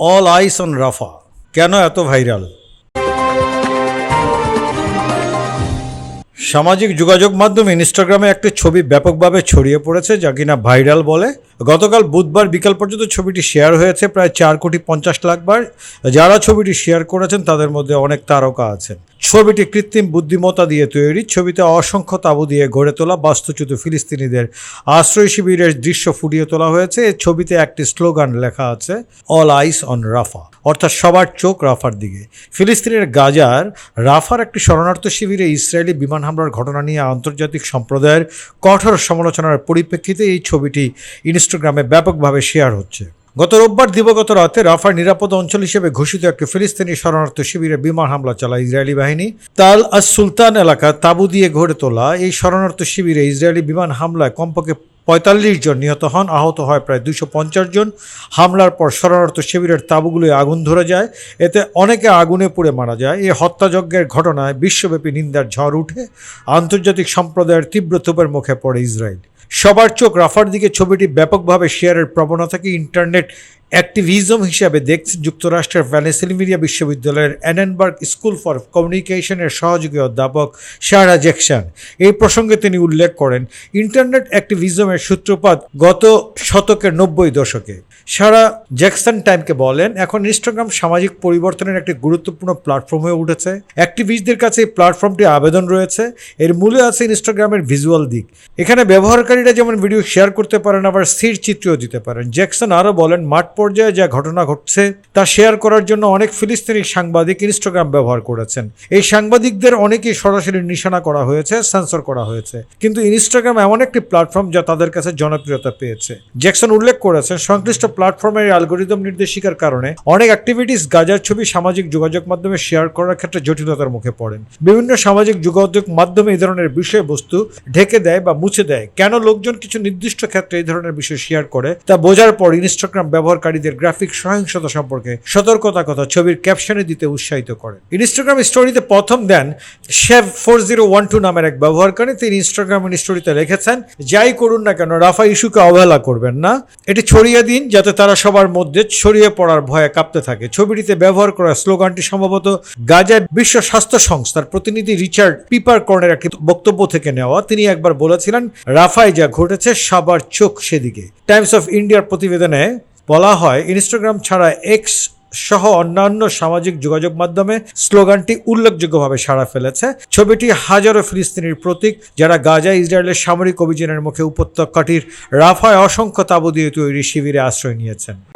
All ice on রাফা কেন এত viral সামাজিক যোগাযোগ মাধ্যমে ইনস্টাগ্রামে একটি ছবি ব্যাপকভাবে ছড়িয়ে পড়েছে যা কিনা ভাইরাল বলে গতকাল বুধবার বিকাল পর্যন্ত ছবিটি শেয়ার হয়েছে, প্রায় চার কোটি পঞ্চাশ লাখ বার। যারা ছবিটি শেয়ার করেছেন, তাদের মধ্যে অনেক তারকা আছেন। ছবিটি কৃত্রিম বুদ্ধিমত্তা দিয়ে তৈরি, ছবিতে অসংখ্য তাবু দিয়ে গড়ে তোলা বাস্তুচ্যুত ফিলিস্তিনিদের আশ্রয় শিবিরের দৃশ্য ফুটিয়ে তোলা হয়েছে। ছবিতে একটি স্লোগান লেখা আছে, অল আইস অন রাফা অর্থাৎ সবার চোখ রাফার দিকে। ফিলিস্তিনের গাজার রাফার একটি শরণার্থ শিবিরে ইসরায়েলি বিমান হামলার ঘটনা নিয়ে আন্তর্জাতিক সম্প্রদায়ের কঠোর সমালোচনার পরিপ্রেক্ষিতে এই ছবিটি ইনস্টাগ্রামে ব্যাপকভাবে শেয়ার হচ্ছে। গত রোববার দিবগত রাতে রাফার নিরাপদ অঞ্চল হিসেবে ঘোষিত একটি ফিলিস্তিনি শরণার্থ শিবিরে বিমান হামলা চালায় ইসরায়েলি বাহিনী। তাল আস সুলতান এলাকা তাবু দিয়ে গড়ে তোলা এই শরণার্থ শিবিরে ইসরায়েলি বিমান হামলায় কমপক্ষে পঁয়তাল্লিশ জন নিহত হন, আহত হয় প্রায় দুশো পঞ্চাশ জন। হামলার পর শরণার্থ শিবিরের তাঁবুগুলোয় আগুন ধরে যায়, এতে অনেকে আগুনে পুড়ে মারা যায়। এই হত্যাযজ্ঞের ঘটনায় বিশ্বব্যাপী নিন্দার ঝড় উঠে আন্তর্জাতিক সম্প্রদায়ের তীব্র তোপের মুখে পড়ে ইসরায়েল। সবার চোখ রাফার দিকে ছবিটি ব্যাপকভাবে শেয়ারের প্রবণতাকে ইন্টারনেট অ্যাক্টিভিজম হিসাবে দেখছে যুক্তরাষ্ট্রের ভ্যানেসিলভিনিয়া বিশ্ববিদ্যালয়ের অ্যানেনবার্গ স্কুল ফর কমিউনিকেশনের সহযোগী অধ্যাপক সারা জ্যাকসন। এই প্রসঙ্গে তিনি উল্লেখ করেন, ইন্টারনেট অ্যাক্টিভিজমের সূত্রপাত গত শতকের নব্বই দশকে। সারা জ্যাকসন টাইমকে বলেন, এখন ইনস্টাগ্রাম সামাজিক পরিবর্তনের একটি গুরুত্বপূর্ণ প্ল্যাটফর্ম হয়ে উঠেছে। অ্যাক্টিভিস্টদের কাছে এই প্ল্যাটফর্মটি আবেদন রয়েছে। এর মূলে আছে ইনস্টাগ্রামের ভিজুয়াল দিক। এখানে ব্যবহারকারীরা যেমন ভিডিও শেয়ার করতে পারেন, আবার স্থির চিত্রও দিতে পারেন। জ্যাকসন আরও বলেন, মাঠ পর্যায়ে যা ঘটনা ঘটছে, তা শেয়ার করার জন্য অনেক ফিলিস্তিনি সাংবাদিক ইনস্টাগ্রাম ব্যবহার করেছেন। এই সাংবাদিকদের অনেকেই সরাসরি নিশানা করা হয়েছে সেন্সর করা হয়েছে। কিন্তু ইনস্টাগ্রাম এমন একটি প্ল্যাটফর্ম যা তাদের কাছে জনপ্রিয়তা পেয়েছে। জ্যাকসন উল্লেখ করেছেন সংশ্লিষ্ট প্ল্যাটফর্মের অ্যালগোরিদম নির্দেশিকার কারণে। অনেক অ্যাক্টিভিটিস গাজার ছবি সামাজিক যোগাযোগ মাধ্যমে শেয়ার করার ক্ষেত্রে জটিলতার মুখে পড়েন। বিভিন্ন সামাজিক যোগাযোগ মাধ্যমে এই ধরনের বিষয়বস্তু ঢেকে দেয় বা মুছে দেয়। কেন লোকজন কিছু নির্দিষ্ট ক্ষেত্রে এই ধরনের বিষয় শেয়ার করে? তা বোঝার পর ইনস্টাগ্রাম ব্যবহারকারীদের গ্রাফিক সহিংসতা সম্পর্কে সতর্কতা কথা ছবির ক্যাপশনে দিতে উৎসাহিত করেন। ইনস্টাগ্রাম স্টোরিতে প্রথম দেন shave four zero one two নামের এক ব্যবহারকারী। তিনি ইনস্টাগ্রাম স্টোরিতে লিখেছেন, যাই করুন না কেন, রাফা ইস্যুকে অবহেলা করবেন না। এটি ছড়িয়ে দিন যাতে তারা সবার মধ্যে ছড়িয়ে পড়ার ভয়ে কাঁপতে থাকে। ছবিটিতে ব্যবহার করা স্লোগানটি সম্ভবত গাজার বিশ্ব স্বাস্থ্য সংস্থার প্রতিনিধি রিচার্ড পিপার কর্নের একটি বক্তব্য থেকে নেওয়া। তিনি একবার বলেছিলেন, রাফায় যা ঘটেছে, সবার চোখ সেদিকে। টাইমস অফ ইন্ডিয়ার প্রতিবেদনে বলা হয়, ইনস্টাগ্রাম ছাড়া এক্স সহ অন্যান্য সামাজিক যোগাযোগ মাধ্যমে স্লোগানটি উল্লেখযোগ্যভাবে সাড়া ফেলেছে। ছবিটি হাজারো ফিলিস্তিনির প্রতীক, যারা গাজা ইসরায়েলের সামরিক অভিযানের মুখে উপত্যকাটির রাফায় অসংখ্য তাবু দিয়ে তৈরি শিবিরে আশ্রয় নিয়েছেন।